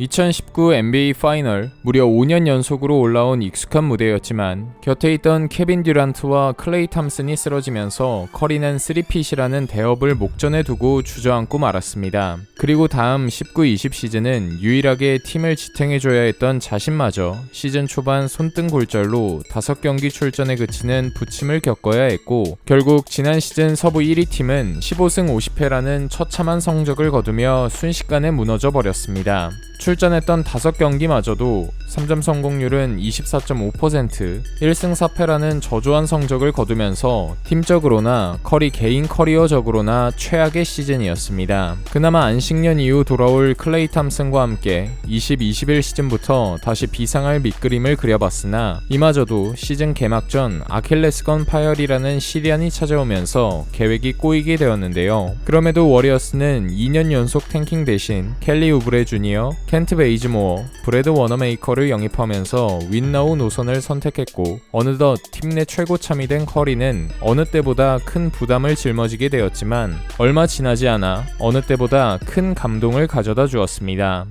2019 NBA 파이널 무려 5년 연속으로 올라온 익숙한 무대였지만 곁에 있던 케빈 듀란트와 클레이 탐슨이 쓰러지면서 커리는 3핏이라는 대업을 목전에 두고 주저앉고 말았습니다. 그리고 다음 19-20 시즌은 유일하게 팀을 지탱해줘야 했던 자신마저 시즌 초반 손등 골절로 5경기 출전에 그치는 부침을 겪어야 했고 결국 지난 시즌 서부 1위 팀은 15승 50패라는 처참한 성적을 거두며 순식간에 무너져 버렸습니다. 출전했던 5경기마저도 3점 성공률은 24.5%, 1승 4패라는 저조한 성적을 거두면서 팀적으로나 커리 개인 커리어적으로나 최악의 시즌이었습니다. 그나마 안식년 이후 돌아올 클레이 탐슨과 함께 20-21 시즌부터 다시 비상할 밑그림을 그려봤으나 이마저도 시즌 개막 전 아킬레스건 파열이라는 시리안이 찾아오면서 계획이 꼬이게 되었는데요. 그럼에도 워리어스는 2년 연속 탱킹 대신 켈리 우브레 주니어, 켄트 베이즈모어, 브래드 워너메이커를 영입하면서 윈나우 노선을 선택했고 어느덧 팀 내 최고참이 된 커리는 어느 때보다 큰 부담을 짊어지게 되었지만 얼마 지나지 않아 어느 때보다 큰 감동을 가져다 주었습니다.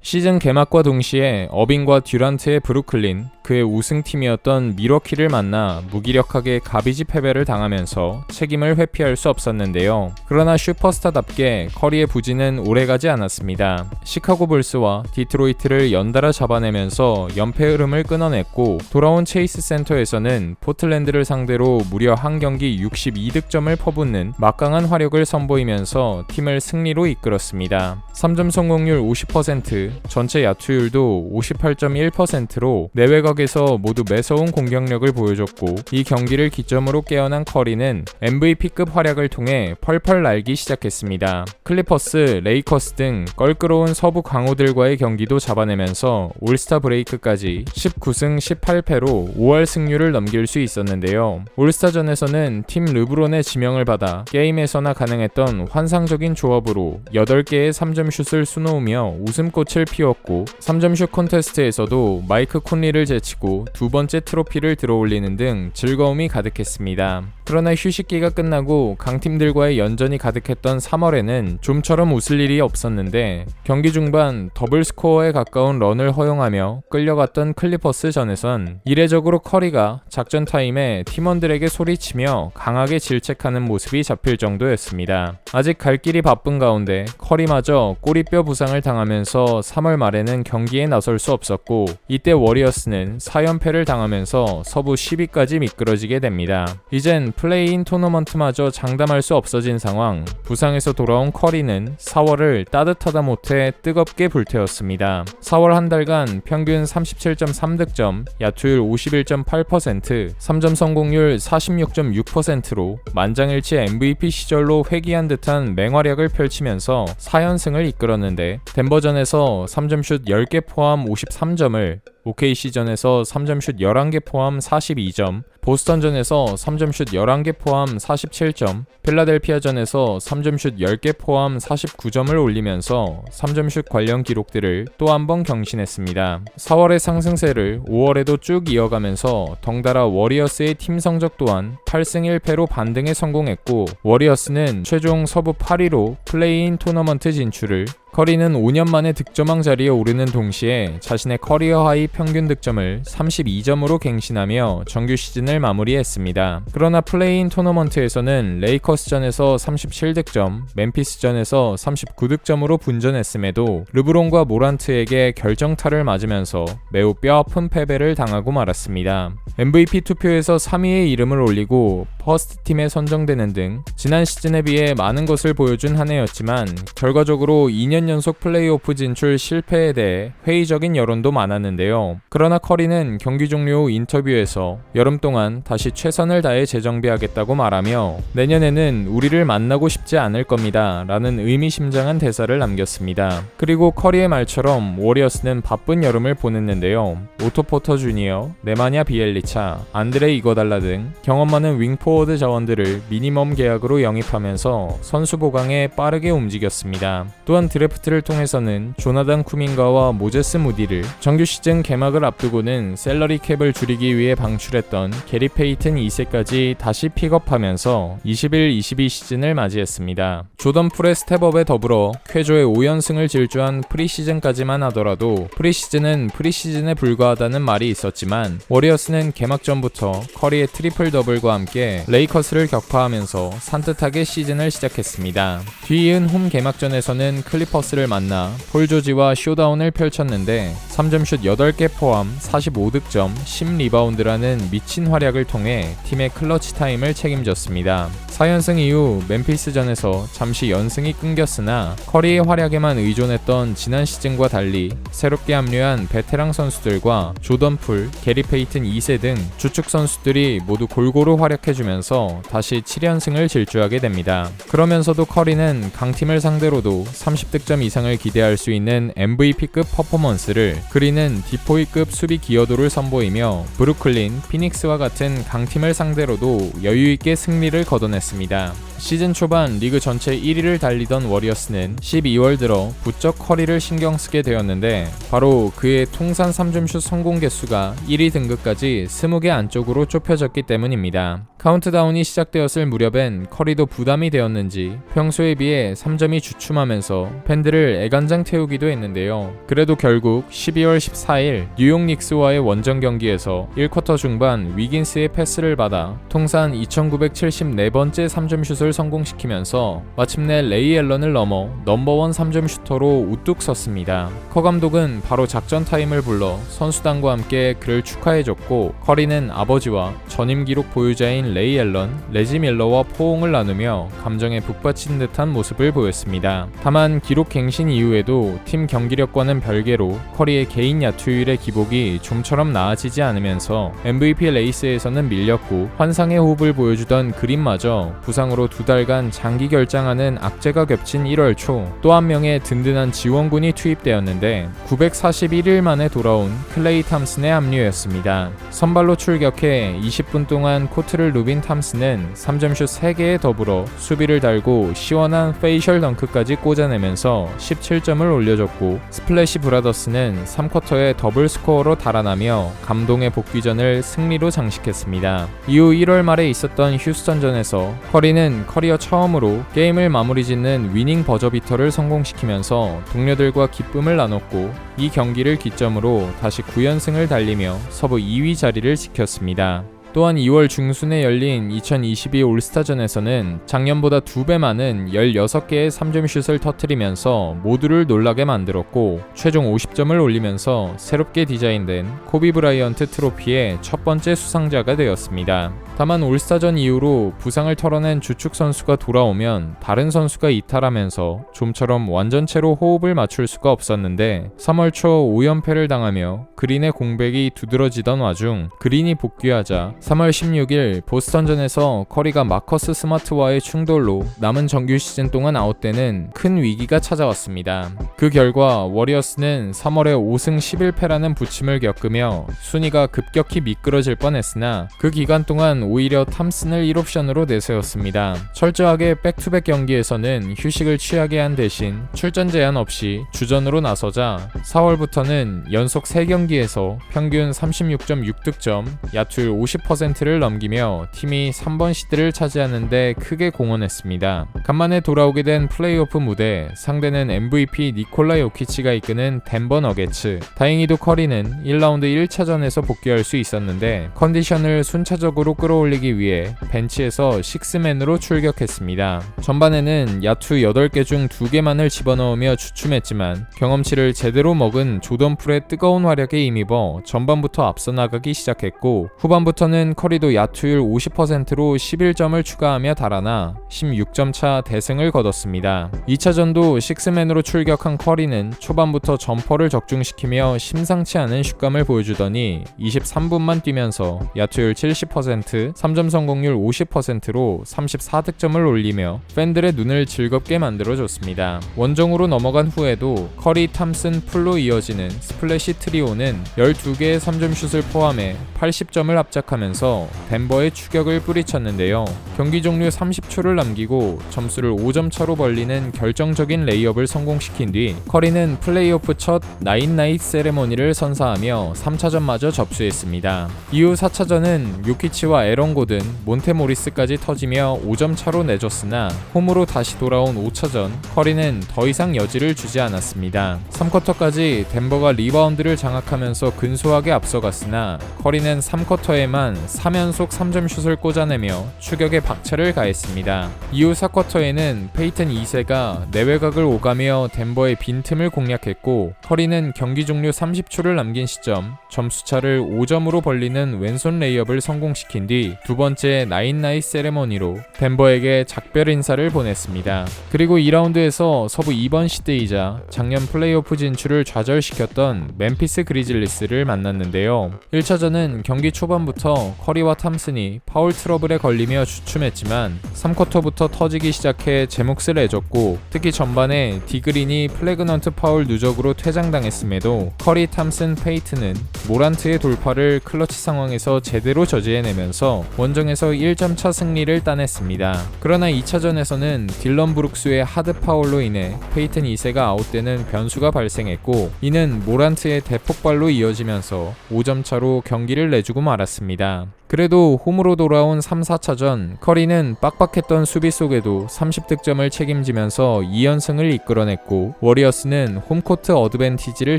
시즌 개막과 동시에 어빙과 듀란트의 브루클린, 그의 우승팀이었던 미러키를 만나 무기력하게 가비지 패배를 당하면서 책임을 회피할 수 없었는데요. 그러나 슈퍼스타답게 커리의 부진은 오래가지 않았습니다. 시카고 불스와 디트로이트를 연달아 잡아내면서 연패 흐름을 끊어냈고 돌아온 체이스 센터에서는 포틀랜드를 상대로 무려 한 경기 62득점을 퍼붓는 막강한 화력을 선보이면서 팀을 승리로 이끌었습니다. 3점 성공률 50%, 전체 야투율도 58.1%로 내외곽에서 모두 매서운 공격력을 보여줬고 이 경기를 기점으로 깨어난 커리는 MVP급 활약을 통해 펄펄 날기 시작했습니다. 클리퍼스, 레이커스 등 껄끄러운 서부 강호들과의 경기도 잡아내면서 올스타 브레이크까지 19승 18패로 5할 승률을 넘길 수 있었는데요. 올스타전에서는 팀 르브론의 지명을 받아 게임에서나 가능했던 환상적인 조합으로 8개의 3점 슛을 수놓으며 웃음꽃을 피웠고 3점슛 콘테스트에서도 마이크 콘리를 제치고 두 번째 트로피를 들어올리는 등 즐거움이 가득했습니다. 그러나 휴식기가 끝나고 강팀들과의 연전이 가득했던 3월에는 좀처럼 웃을 일이 없었는데 경기 중반 더블 스코어에 가까운 런을 허용하며 끌려갔던 클리퍼스 전에선 이례적으로 커리가 작전 타임에 팀원들에게 소리치며 강하게 질책하는 모습이 잡힐 정도였습니다. 아직 갈 길이 바쁜 가운데 커리마저 꼬리뼈 부상을 당하면서 3월 말에는 경기에 나설 수 없었고 이때 워리어스는 4연패를 당하면서 서부 10위까지 미끄러지게 됩니다. 이젠 플레이인 토너먼트마저 장담할 수 없어진 상황. 부상에서 돌아온 커리는 4월을 따뜻하다 못해 뜨겁게 불태웠습니다. 4월 한 달간 평균 37.3득점, 야투율 51.8%, 3점 성공률 46.6%로 만장일치 MVP 시절로 회귀한 듯한 맹활약을 펼치면서 4연승을 이끌었는데 덴버전에서 3점슛 10개 포함 53점을 OKC전에서 3점슛 11개 포함 42점, 보스턴전에서 3점슛 11개 포함 47점, 필라델피아전에서 3점슛 10개 포함 49점을 올리면서 3점슛 관련 기록들을 또 한 번 경신했습니다. 4월의 상승세를 5월에도 쭉 이어가면서 덩달아 워리어스의 팀 성적 또한 8승 1패로 반등에 성공했고 워리어스는 최종 서부 8위로 플레이인 토너먼트 진출을 커리는 5년 만에 득점왕 자리에 오르는 동시에 자신의 커리어 하이 평균 득점을 32점으로 갱신하며 정규 시즌을 마무리했습니다. 그러나 플레이인 토너먼트에서는 레이커스전에서 37득점, 멤피스전에서 39득점으로 분전했음에도 르브론과 모란트에게 결정타를 맞으면서 매우 뼈아픈 패배를 당하고 말았습니다. MVP 투표에서 3위의 이름을 올리고 퍼스트 팀에 선정되는 등 지난 시즌에 비해 많은 것을 보여준 한 해였지만 결과적으로 2년 연속 플레이오프 진출 실패에 대해 회의적인 여론도 많았는데요. 그러나 커리는 경기 종료 후 인터뷰에서 여름 동안 다시 최선을 다해 재정비하겠다고 말하며 내년에는 우리를 만나고 싶지 않을 겁니다. 라는 의미심장한 대사를 남겼습니다. 그리고 커리의 말처럼 워리어스는 바쁜 여름을 보냈는데요. 오토포터 주니어, 네마냐 비엘리차, 안드레 이거달라 등 경험 많은 윙포워드 자원들을 미니멈 계약으로 영입하면서 선수 보강에 빠르게 움직였습니다. 또한 드래프트를 통해서는 조나단 쿠민가와 모제스 무디를 정규 시즌 개막을 앞두고는 셀러리 캡을 줄이기 위해 방출했던 게리 페이튼 2세까지 다시 픽업하면서 21-22 시즌을 맞이했습니다. 조던 풀의 스텝업에 더불어 쾌조의 5연승을 질주한 프리시즌까지만 하더라도 프리시즌은 프리시즌에 불과하다는 말이 있었지만 워리어스는 개막전부터 커리의 트리플 더블과 함께 레이커스를 격파하면서 산뜻하게 시즌을 시작했습니다. 뒤이은 홈 개막전에서는 클리퍼스를 만나 폴 조지와 쇼다운을 펼쳤는데 3점슛 8개 포함 45득점 10리바운드라는 미친 활 약을 통해 팀의 클러치 타임을 책임졌습니다. 4연승 이후 멤피스전에서 잠시 연승이 끊겼으나 커리의 활약에만 의존했던 지난 시즌과 달리 새롭게 합류한 베테랑 선수들과 조던 풀, 게리 페이튼 2세 등 주축 선수들이 모두 골고루 활약해주면서 다시 7연승을 질주하게 됩니다. 그러면서도 커리는 강팀을 상대로도 30득점 이상을 기대할 수 있는 MVP급 퍼포먼스를 그리는 디포이급 수비 기여도를 선보이며 브루클린, 피닉스와 같은 강팀을 상대로도 여유있게 승리를 거둬냈습니다. 있습니다. 시즌 초반 리그 전체 1위를 달리던 워리어스는 12월 들어 부쩍 커리를 신경 쓰게 되었는데 바로 그의 통산 3점슛 성공 개수가 1위 등급까지 20개 안쪽으로 좁혀졌기 때문입니다. 카운트다운이 시작되었을 무렵엔 커리도 부담이 되었는지 평소에 비해 3점이 주춤하면서 팬들을 애간장 태우기도 했는데요. 그래도 결국 12월 14일 뉴욕 닉스와의 원정 경기에서 1쿼터 중반 위긴스의 패스를 받아 통산 2974번째 3점슛을 성공시키면서 마침내 레이 앨런을 넘어 넘버원 3점 슈터로 우뚝 섰습니다. 커 감독은 바로 작전 타임을 불러 선수단과 함께 그를 축하해줬고 커리는 아버지와 전임 기록 보유자인 레이 앨런, 레지 밀러와 포옹을 나누며 감정에 북받친 듯한 모습을 보였습니다. 다만 기록 갱신 이후에도 팀 경기력과는 별개로 커리의 개인 야투율의 기복이 좀처럼 나아지지 않으면서 MVP 레이스에서는 밀렸고 환상의 호흡을 보여주던 그린마저 부상으로 두 달간 장기 결장하는 악재가 겹친 1월 초 또 한 명의 든든한 지원군이 투입되었는데 941일 만에 돌아온 클레이 탐슨의 합류였습니다. 선발로 출격해 20분 동안 코트를 누빈 탐슨은 3점슛 3개에 더불어 수비를 달고 시원한 페이셜 덩크까지 꽂아내면서 17점을 올려줬고 스플래시 브라더스는 3쿼터에 더블 스코어로 달아나며 감동의 복귀전을 승리로 장식했습니다. 이후 1월 말에 있었던 휴스턴전에서 커리는 커리어 처음으로 게임을 마무리 짓는 위닝 버저비터를 성공시키면서 동료들과 기쁨을 나눴고 이 경기를 기점으로 다시 9연승을 달리며 서부 2위 자리를 지켰습니다. 또한 2월 중순에 열린 2022 올스타전에서는 작년보다 2배 많은 16개의 3점 슛을 터트리면서 모두를 놀라게 만들었고 최종 50점을 올리면서 새롭게 디자인된 코비 브라이언트 트로피의 첫 번째 수상자가 되었습니다. 다만 올스타전 이후로 부상을 털어낸 주축 선수가 돌아오면 다른 선수가 이탈하면서 좀처럼 완전체로 호흡을 맞출 수가 없었는데 3월 초 5연패를 당하며 그린의 공백이 두드러지던 와중 그린이 복귀하자 3월 16일 보스턴전에서 커리가 마커스 스마트와의 충돌로 남은 정규 시즌 동안 아웃되는 큰 위기가 찾아왔습니다. 그 결과 워리어스는 3월에 5승 11패라는 부침을 겪으며 순위가 급격히 미끄러질 뻔했으나 그 기간 동안 오히려 탐슨을 1옵션으로 내세웠습니다. 철저하게 백투백 경기에서는 휴식을 취하게 한 대신 출전 제한 없이 주전으로 나서자 4월부터는 연속 3경기에서 평균 36.6득점, 야투율 50%를 넘기며 팀이 3번 시드를 차지하는데 크게 공헌했습니다. 간만에 돌아오게 된 플레이오프 무대, 상대는 MVP 니콜라 요키치가 이끄는 덴버 너게츠. 다행히도 커리는 1라운드 1차전에서 복귀할 수 있었는데 컨디션을 순차적으로 끌어 올리기 위해 벤치에서 식스맨으로 출격했습니다. 전반에는 야투 8개 중 2개만을 집어넣으며 주춤했지만 경험치를 제대로 먹은 조던 풀의 뜨거운 활약에 힘입어 전반부터 앞서 나가기 시작했고 후반부터는 커리도 야투율 50%로 11점을 추가하며 달아나 16점 차 대승을 거뒀습니다. 2차전도 식스맨으로 출격한 커리는 초반부터 점퍼를 적중시키며 심상치 않은 슛감을 보여주더니 23분만 뛰면서 야투율 70%, 3점 성공률 50%로 34득점을 올리며 팬들의 눈을 즐겁게 만들어줬습니다. 원정으로 넘어간 후에도 커리, 탐슨, 풀로 이어지는 스플래시 트리오는 12개의 3점 슛을 포함해 80점을 합작하면서 덴버의 추격을 뿌리쳤는데요. 경기 종료 30초를 남기고 점수를 5점 차로 벌리는 결정적인 레이업을 성공시킨 뒤뒤 커리는 플레이오프 첫 나인나잇 세레모니를 선사하며 3차전마저 접수했습니다. 이후 4차전은 요키치와 에런 고든, 몬테모리스까지 터지며 5점 차로 내줬으나 홈으로 다시 돌아온 5차전 커리는 더 이상 여지를 주지 않았습니다. 3쿼터까지 덴버가 리바운드를 장악하면서 근소하게 앞서갔으나 커리는 3쿼터에만 3연속 3점 슛을 꽂아내며 추격에 박차를 가했습니다. 이후 4쿼터에는 페이튼 2세가 내외각을 오가며 덴버의 빈틈을 공략했고 커리는 경기 종료 30초를 남긴 시점 점수차를 5점으로 벌리는 왼손 레이업을 성공시킨 뒤두 번째 나인나잇 세레머니로 덴버에게 작별 인사를 보냈습니다. 그리고 2라운드에서 서부 2번 시드이자 작년 플레이오프 진출을 좌절시켰던 멤피스 그리즐리스를 만났는데요. 1차전은 경기 초반부터 커리와 탐슨이 파울 트러블에 걸리며 주춤했지만 3쿼터부터 터지기 시작해 제 몫을 내줬고 특히 전반에 디그린이 플래그넌트 파울 누적으로 퇴장당했음에도 커리 탐슨 페이트는 모란트의 돌파를 클러치 상황에서 제대로 저지해내면서 원정에서 1점 차 승리를 따냈습니다. 그러나 2차전에서는 딜런 브룩스의 하드 파울로 인해 페이튼 2세가 아웃되는 변수가 발생했고 이는 모란트의 대폭발로 이어지면서 5점 차로 경기를 내주고 말았습니다. 그래도 홈으로 돌아온 3, 4차전 커리는 빡빡했던 수비 속에도 30득점을 책임지면서 2연승을 이끌어냈고 워리어스는 홈코트 어드밴티지를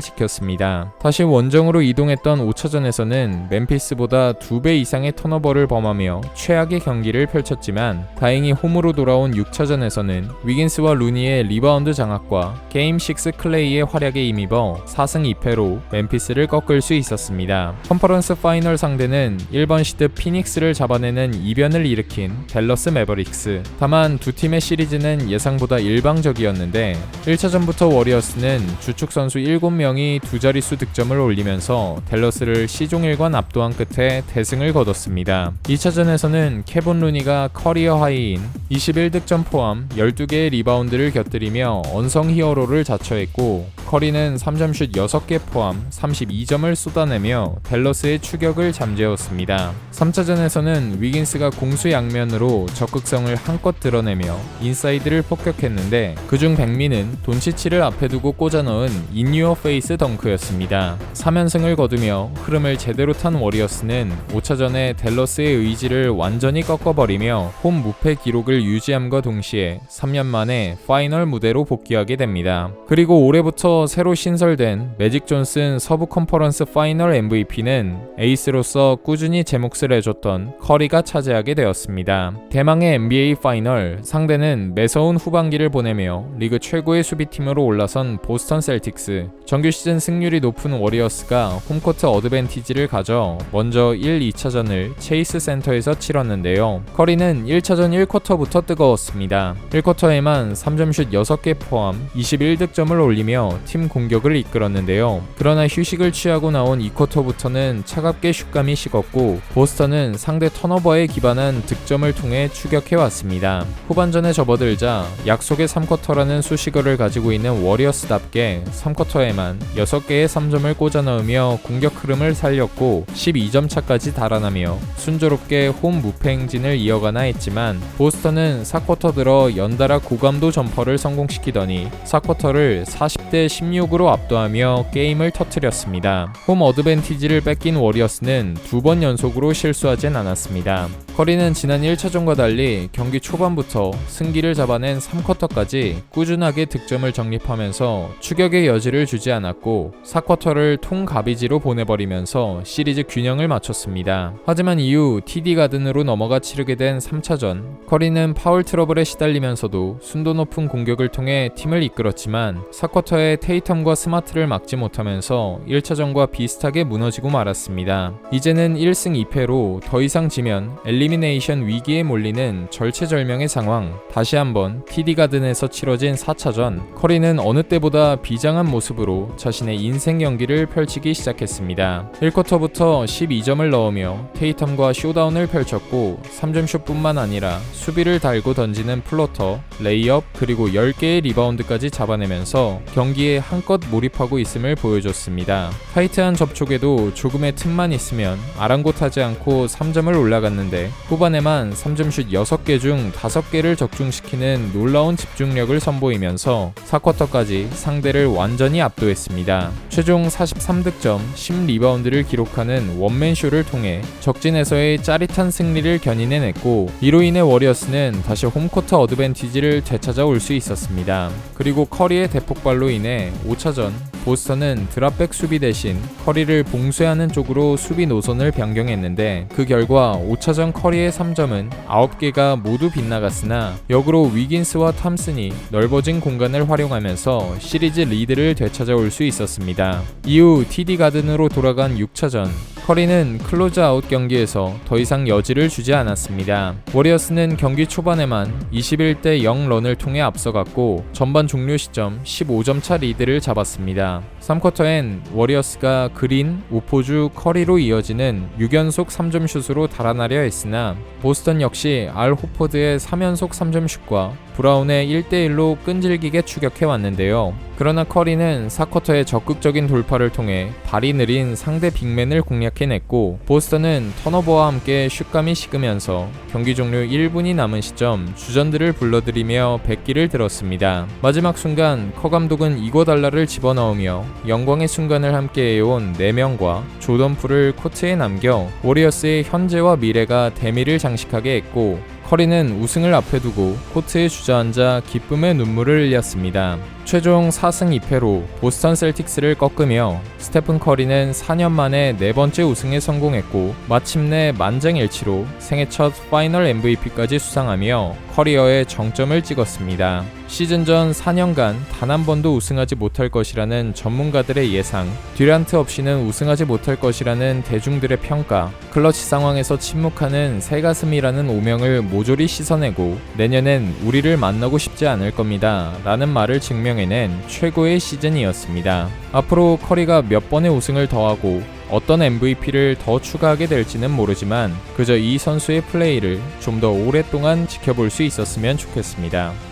지켰습니다. 다시 원정으로 이동했던 5차전에서는 멤피스보다 2배 이상의 턴오버를 범하며 최악의 경기를 펼쳤지만 다행히 홈으로 돌아온 6차전에서는 위긴스와 루니의 리바운드 장악과 게임 6 클레이의 활약에 힘입어 4승 2패로 멤피스를 꺾을 수 있었습니다. 컨퍼런스 파이널 상대는 1번 시드 피닉스를 잡아내는 이변을 일으킨 댈러스 매버릭스. 다만 두 팀의 시리즈는 예상보다 일방적이었는데 1차전부터 워리어스는 주축 선수 7명이 두 자릿수 득점을 올리면서 댈러스를 시종일관 압도한 끝에 대승을 거뒀습니다. 2차전에서는 케본 루니가 커리어 하이인 21득점 포함 12개의 리바운드를 곁들이며 언성 히어로를 자처했고 커리는 3점슛 6개 포함 32점을 쏟아내며 댈러스의 추격을 잠재웠습니다. 3차전에서는 위긴스가 공수 양면으로 적극성을 한껏 드러내며 인사이드를 폭격했는데 그중 백미는 돈치치를 앞에 두고 꽂아 넣은 인유어 페이스 덩크였습니다. 3연승을 거두며 흐름을 제대로 탄 워리어스는 5차전에 댈러스의 의지를 완전히 꺾어버리며 홈 무패 기록을 유지함과 동시에 3년 만에 파이널 무대로 복귀하게 됩니다. 그리고 올해부터 새로 신설된 매직 존슨 서부 컨퍼런스 파이널 MVP는 에이스로서 꾸준히 제 몫을 해줬던 커리가 차지하게 되었습니다. 대망의 NBA 파이널 상대는 매서운 후반기를 보내며 리그 최고의 수비팀으로 올라선 보스턴 셀틱스 정규 시즌 승률이 높은 워리어스가 홈코트 어드밴티지를 가져 먼저 1, 2차전을 체이스 센터에서 치렀는데요. 커리는 1차전 1쿼터부터 뜨거웠습니다. 1쿼터에만 3점슛 6개 포함 21득점을 올리며 팀 공격을 이끌었는데요. 그러나 휴식을 취하고 나온 2쿼터부터는 차갑게 슛감이 식었고 보스 턴은 상대 턴오버에 기반한 득점을 통해 추격해 왔습니다. 후반전에 접어들자 약속의 3쿼터라는 수식어를 가지고 있는 워리어스답게 3쿼터에만 6개의 3점을 꽂아 넣으며 공격 흐름을 살렸고 12점 차까지 달아나며 순조롭게 홈 무패 행진을 이어가나 했지만 보스턴은 4쿼터 들어 연달아 고감도 점퍼를 성공시키더니 4쿼터를 40대 16으로 압도하며 게임을 터뜨렸습니다. 홈 어드밴티지를 뺏긴 워리어스는 두 번 연속으로 실수하진 않았습니다. 커리는 지난 1차전과 달리 경기 초반부터 승기를 잡아낸 3쿼터까지 꾸준하게 득점을 정립하면서 추격의 여지를 주지 않았고 4쿼터를 통가비지로 보내버리면서 시리즈 균형을 맞췄습니다. 하지만 이후 TD 가든으로 넘어가 치르게 된 3차전 커리는 파울 트러블에 시달리면서도 순도 높은 공격을 통해 팀을 이끌었지만 4쿼터에 테이텀과 스마트를 막지 못하면서 1차전과 비슷하게 무너지고 말았습니다. 이제는 1승 2패로 더 이상 지면 엘리 미네이션 위기에 몰리는 절체절명의 상황. 다시 한번 TD 가든에서 치러진 4차전 커리는 어느 때보다 비장한 모습으로 자신의 인생 경기를 펼치기 시작했습니다. 1쿼터부터 12점을 넣으며 테이텀과 쇼다운을 펼쳤고 3점슛뿐만 아니라 수비를 달고 던지는 플로터, 레이업 그리고 10개의 리바운드까지 잡아내면서 경기에 한껏 몰입하고 있음을 보여줬습니다. 타이트한 접촉에도 조금의 틈만 있으면 아랑곳하지 않고 3점을 올라갔는데 후반에만 3점슛 6개 중 5개를 적중시키는 놀라운 집중력을 선보이면서 4쿼터까지 상대를 완전히 압도했습니다. 최종 43득점, 10리바운드를 기록하는 원맨쇼를 통해 적진에서의 짜릿한 승리를 견인해냈고 이로 인해 워리어스는 다시 홈코트 어드밴티지를 되찾아올 수 있었습니다. 그리고 커리의 대폭발로 인해 5차전 보스턴은 드랍백 수비 대신 커리를 봉쇄하는 쪽으로 수비 노선을 변경했는데 그 결과 5차전 커리의 3점은 9개가 모두 빗나갔으나 역으로 위긴스와 탐슨이 넓어진 공간을 활용하면서 시리즈 리드를 되찾아올 수 있었습니다. 이후 TD 가든으로 돌아간 6차전 커리는 클로즈아웃 경기에서 더 이상 여지를 주지 않았습니다. 워리어스는 경기 초반에만 21대 0 런을 통해 앞서갔고 전반 종료 시점 15점 차 리드를 잡았습니다. 3쿼터엔 워리어스가 그린, 우포주, 커리로 이어지는 6연속 3점 슛으로 달아나려 했으나 보스턴 역시 알 호퍼드의 3연속 3점 슛과 브라운의 1대1로 끈질기게 추격해 왔는데요. 그러나 커리는 4쿼터의 적극적인 돌파를 통해 발이 느린 상대 빅맨을 공략해냈고 보스턴은 턴오버와 함께 슛감이 식으면서 경기 종료 1분이 남은 시점 주전들을 불러들이며 백기를 들었습니다. 마지막 순간 커 감독은 이고달라를 집어넣으며 영광의 순간을 함께해온 4명과 조던풀을 코트에 남겨 워리어스의 현재와 미래가 대미를 장식하게 했고 커리는 우승을 앞에 두고 코트에 주저앉아 기쁨의 눈물을 흘렸습니다. 최종 4승 2패로 보스턴 셀틱스를 꺾으며 스테픈 커리는 4년 만에 네 번째 우승에 성공했고 마침내 만장일치로 생애 첫 파이널 MVP까지 수상하며 커리어에 정점을 찍었습니다. 시즌 전 4년간 단 한 번도 우승하지 못할 것이라는 전문가들의 예상, 듀란트 없이는 우승하지 못할 것이라는 대중들의 평가, 클러치 상황에서 침묵하는 새가슴이라는 오명을 모조리 씻어내고 내년엔 우리를 만나고 싶지 않을 겁니다. 라는 말을 증명해낸 최고의 시즌이었습니다. 앞으로 커리가 몇 번의 우승을 더하고 어떤 MVP를 더 추가하게 될지는 모르지만 그저 이 선수의 플레이를 좀 더 오랫동안 지켜볼 수 있었으면 좋겠습니다.